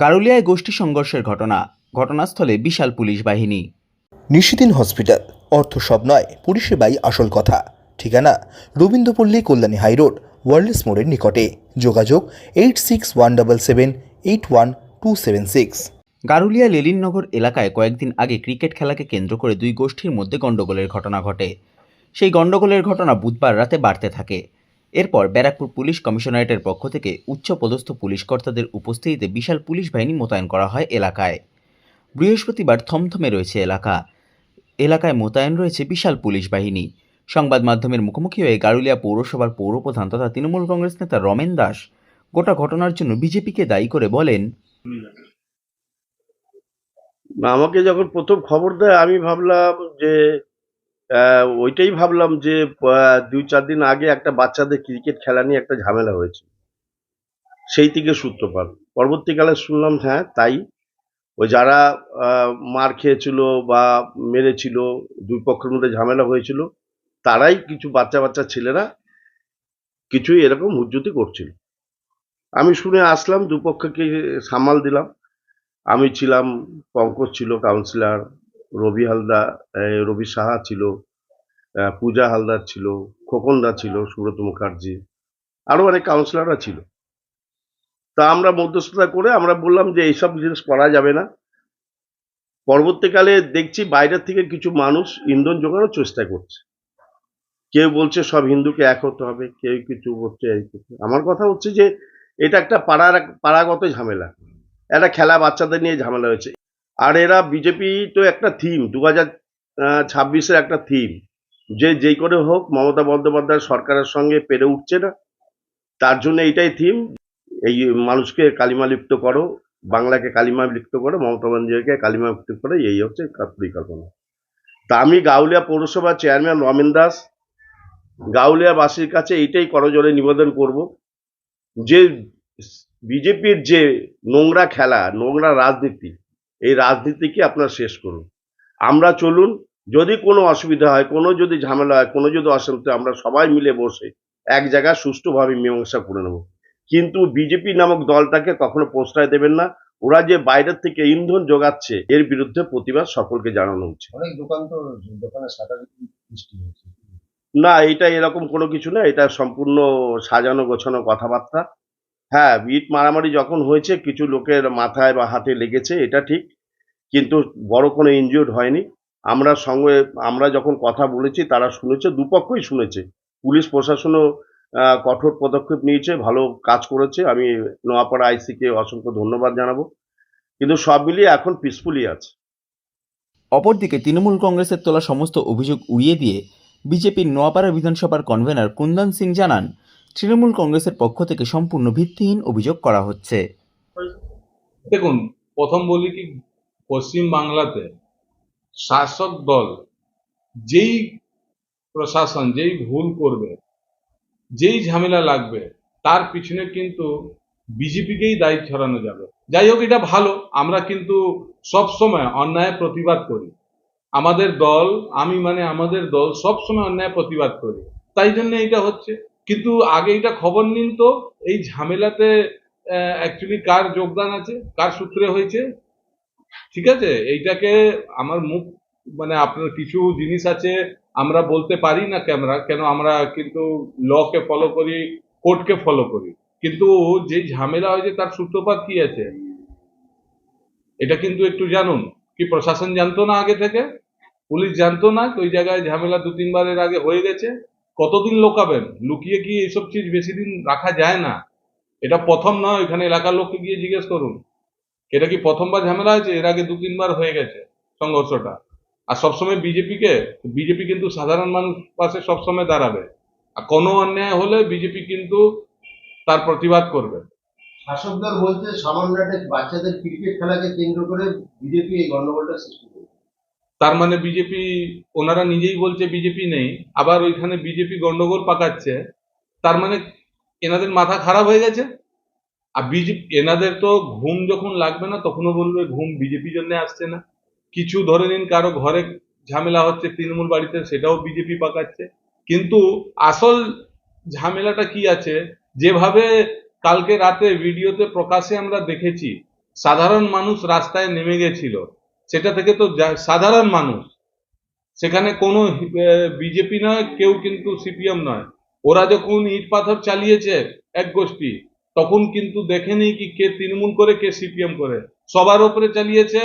গারুলিয়ায় গোষ্ঠী সংঘর্ষের ঘটনা। ঘটনাস্থলে বিশাল পুলিশ বাহিনী। নিশিদিন হসপিটাল। অর্থ সব নয় পরিষেবাই আসল কথা। ঠিকানা রবীন্দ্রপল্লী কল্যাণী হাইরোড ওয়ার্ল্ডস মোড়ের নিকটে। যোগাযোগ eight six one double seven eight one two seven six. Garulia Leninnagar এলাকায় কয়েকদিন আগে ক্রিকেট খেলাকে কেন্দ্র করে দুই গোষ্ঠীর মধ্যে গণ্ডগোলের ঘটনা ঘটে। সেই গণ্ডগোলের ঘটনা বুধবার রাতে বাড়তে থাকে। এরপর ব্যারাকপুর পুলিশ কমিশনারেটের পক্ষ থেকে উচ্চপদস্থ পুলিশ কর্তাদের উপস্থিতিতে বিশাল পুলিশ বাহিনী মোতায়েন করা হয় এলাকায়। বৃহস্পতিবার থমথমে রয়েছে এলাকা। এলাকায় মোতায়েন রয়েছে বিশাল পুলিশ বাহিনী। সংবাদ মাধ্যমের মুখোমুখি হয়ে গারুলিয়া পৌরসভার পৌরপ্রধান তথা তৃণমূল কংগ্রেস নেতা রমেন দাস গোটা ঘটনার জন্য বিজেপিকে দায়ী করে বলেন, আমাকে যখন প্রথম খবর দেয়, আমি ভাবলাম যে ওইটাই ভাবলাম যে দুই চার দিন আগে একটা বাচ্চাদের ক্রিকেট খেলা নিয়ে একটা ঝামেলা হয়েছে। সেই থেকে সূত্রপাত। পরবর্তীকালে শুনলাম হ্যাঁ তাই। ওই যারা মার খেয়েছিল বা মেরেছিল, দুই পক্ষের মধ্যে ঝামেলা হয়েছিল, তারাই কিছু বাচ্চা বাচ্চা ছেলেরা কিছুই এরকম হুজ্জুতি করছিল। আমি শুনে আসলাম, দুপক্ষকে সামাল দিলাম। আমি ছিলাম, পঙ্কজ ছিল কাউন্সিলর রবি হালদা রবি সাহা ছিল পূজা হালদার ছিল, খোকনদা ছিল, সুব্রত মুখার্জি, আরও অনেক কাউন্সিলররা ছিল। তা আমরা মধ্যস্থতা করে আমরা বললাম যে এইসব জিনিস করা যাবে না। পরবর্তীকালে দেখছি বাইরের থেকে কিছু মানুষ ইন্ধন জোগানোর চেষ্টা করছে। কেউ বলছে সব হিন্দুকে এক হতে হবে, কেউ কিছু বলছে। আমার কথা হচ্ছে যে এটা একটা পাড়ার পাড়াগত ঝামেলা। একটা খেলা বাচ্চাদের নিয়ে ঝামেলা হয়েছে। আর এরা বিজেপি তো একটা থিম দু হাজার ছাব্বিশের একটা থিম যে, যেই করে হোক, মমতা বন্দ্যোপাধ্যায় সরকারের সঙ্গে পেরে উঠছে না। তার জন্য এইটাই থিম এই মানুষকে কালিমা লিপ্ত করো, বাংলাকে কালিমা লিপ্ত করো, মমতা বন্দ্যোপাধ্যায়কে কালিমা লিপ্ত করো, এই হচ্ছে পরিকল্পনা। তা আমি গাউলিয়া পৌরসভার চেয়ারম্যান রমেন দাস, গাউলিয়াবাসীর কাছে এইটাই করজোরে নিবেদন করব যে, বিজেপির যে নোংরা খেলা, নোংরা রাজনীতি এই রাজনীতিকে আপনারা শেষ করুন। আমরা চলুন যদি কোনো অসুবিধা হয় কোনো যদি ঝামেলা হয় কোনো যদি অশান্তি আমরা সবাই মিলে বসে এক জায়গায় সুষ্ঠুভাবে মীমাংসা করে নেব। কিন্তু বিজেপি নামক দলটাকে কখনো প্রশ্রয় দেবেন না। ওরা যে বাইরের থেকে ইন্ধন যোগাচ্ছে এর বিরুদ্ধে প্রতিবাদ সকলকে জানানো উচিত। অনেক দোকান তো দোকানে না এটা এরকম কোনো কিছু না এটা সম্পূর্ণ সাজানো গোছানো কথাবার্তা। হ্যাঁ ইট মারামারি যখন হয়েছে, কিছু লোকের মাথায় বা হাতে লেগেছে, এটা ঠিক, কিন্তু বড় কোনো ইনজিওর্ড হয়নি। আমরা সঙ্গে, আমরা যখন কথা বলেছি, তারা শুনেছে, দুপক্ষই শুনেছে। পুলিশ প্রশাসনও কঠোর পদক্ষেপ নিয়েছে, ভালো কাজ করেছে। আমি নোয়াপাড়া আইসিকে অসংখ্য ধন্যবাদ জানাব। কিন্তু সব মিলিয়ে এখন পিসফুলি আছে। অপরদিকে তৃণমূল কংগ্রেসের তোলা সমস্ত অভিযোগ উড়িয়ে দিয়ে বিজেপির নোয়াপাড়া বিধানসভার কনভেনার কুন্দন সিং জানান তৃণমূল কংগ্রেসের পক্ষ থেকে সম্পূর্ণ ভিত্তিহীন অভিযোগ করা হচ্ছে। দেখুন, প্রথম বলি কি, পশ্চিম বাংলাতে শাসক দল যেই প্রশাসন, যেই ভুল করবে, যেই ঝামেলা লাগবে, তার পিছনে কিন্তু বিজেপিকেই দায়ী ছড়ানো যাবে। যাই হোক, এটা ভালো, আমরা কিন্তু সব সময় অন্যায় প্রতিবাদ করি। আমাদের দল, আমি মানে আমাদের দল সব সময় অন্যায় প্রতিবাদ করি। তাই জন্য এটা হচ্ছে। কিন্তু আগে এটা খবর নিন তো, এই ঝামেলাতে অ্যাকচুয়ালি কার যোগদান আছে, কার সূত্রে হয়েছে? ঠিক আছে? এইটাকে আমার মুখ মানে আপনার কিছু জিনিস আছে, আমরা বলতে পারি না ক্যামেরা, কেন আমরা কিন্তু লকে ফলো করি কোর্টকে ফলো করি। কিন্তু যে ঝামেলা হয়েছে, তার সূত্রপাত কি আছে? এটা কিন্তু একটু জানুন। কি প্রশাসন জানতো না আগে থেকে? পুলিশ জানতো না ওই জায়গায় ঝামেলা দু তিনবারের আগে হয়ে গেছে? কতদিন লোকাবেন? লুকিয়ে কি এইসব চিজ বেশি দিন রাখা যায় না? এটা প্রথম নয় এখানে এলাকার লোককে গিয়ে জিজ্ঞেস করুন। এটা কি প্রথমবার ঝামেলা হয়েছে? এর আগে দু তিনবার হয়ে গেছে সংঘর্ষটা। আর সবসময় বিজেপিকে বিজেপি কিন্তু সাধারণ মানুষ পাশে সবসময় দাঁড়াবে। আর কোনো অন্যায় হলে বিজেপি কিন্তু তার প্রতিবাদ করবে। শাসক দল বলছে, সামান্য বাচ্চাদের ক্রিকেট খেলাকে কেন্দ্র করে বিজেপি এই গন্ডগোলটা সৃষ্টি তার মানে বিজেপি ওনারা নিজেই বলছে বিজেপি নেই, আবার ওইখানে বিজেপি গন্ডগোল পাকাচ্ছে, তার মানে এনাদের মাথা খারাপ হয়ে গেছে? আর বিজেপি এনাদের তো ঘুম যখন লাগবে না, তখনও বলবে ঘুম বিজেপি জন্য আসছে না। কিছু ধরে নিন, কারও ঘরে ঝামেলা হচ্ছে, তৃণমূল বাড়িতে, সেটাও বিজেপি পাকাচ্ছে। কিন্তু আসল ঝামেলাটা কি আছে? যেভাবে কালকে রাতে ভিডিওতে প্রকাশে আমরা দেখেছি, সাধারণ মানুষ রাস্তায় নেমে গেছিল। সেটা থেকে তো সাধারণ মানুষ। সেখানে কোনো বিজেপি নয়, কেউ কিন্তু সিপিএম নয়। ওরা যখন ইট পাথর চালিয়েছে, এক গোষ্ঠী, তখন কিন্তু দেখেনি কি কে তৃণমূল করে, কে সিপিএম করে। সবার ওপরে চালিয়েছে,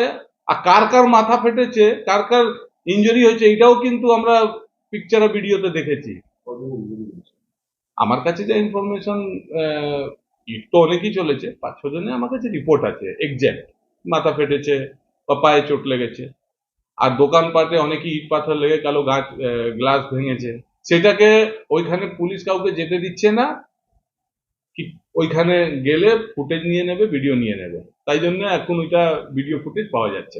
আর কার কার মাথা ফেটেছে, কার কার ইঞ্জুরি হয়েছে, এটাও কিন্তু আমরা পিকচার ভিডিওতে দেখেছি। আমার কাছে যে ইনফরমেশন ইট তো অনেকই চলেছে পাঁচ ছ আমার কাছে রিপোর্ট আছে এক্স্যাক্ট মাথা ফেটেছে বা পায়ে চোট লেগেছে। আর দোকানপাটে অনেকে ইট পাথর লেগে কালো গাছ গ্লাস ভেঙেছে। সেটাকে ওইখানে পুলিশ কাউকে যেতে দিচ্ছে না। কি, ওইখানে গেলে ফুটেজ নিয়ে নেবে ভিডিও নিয়ে নেবে। তাই জন্য এখন ওইটা ভিডিও ফুটেজ পাওয়া যাচ্ছে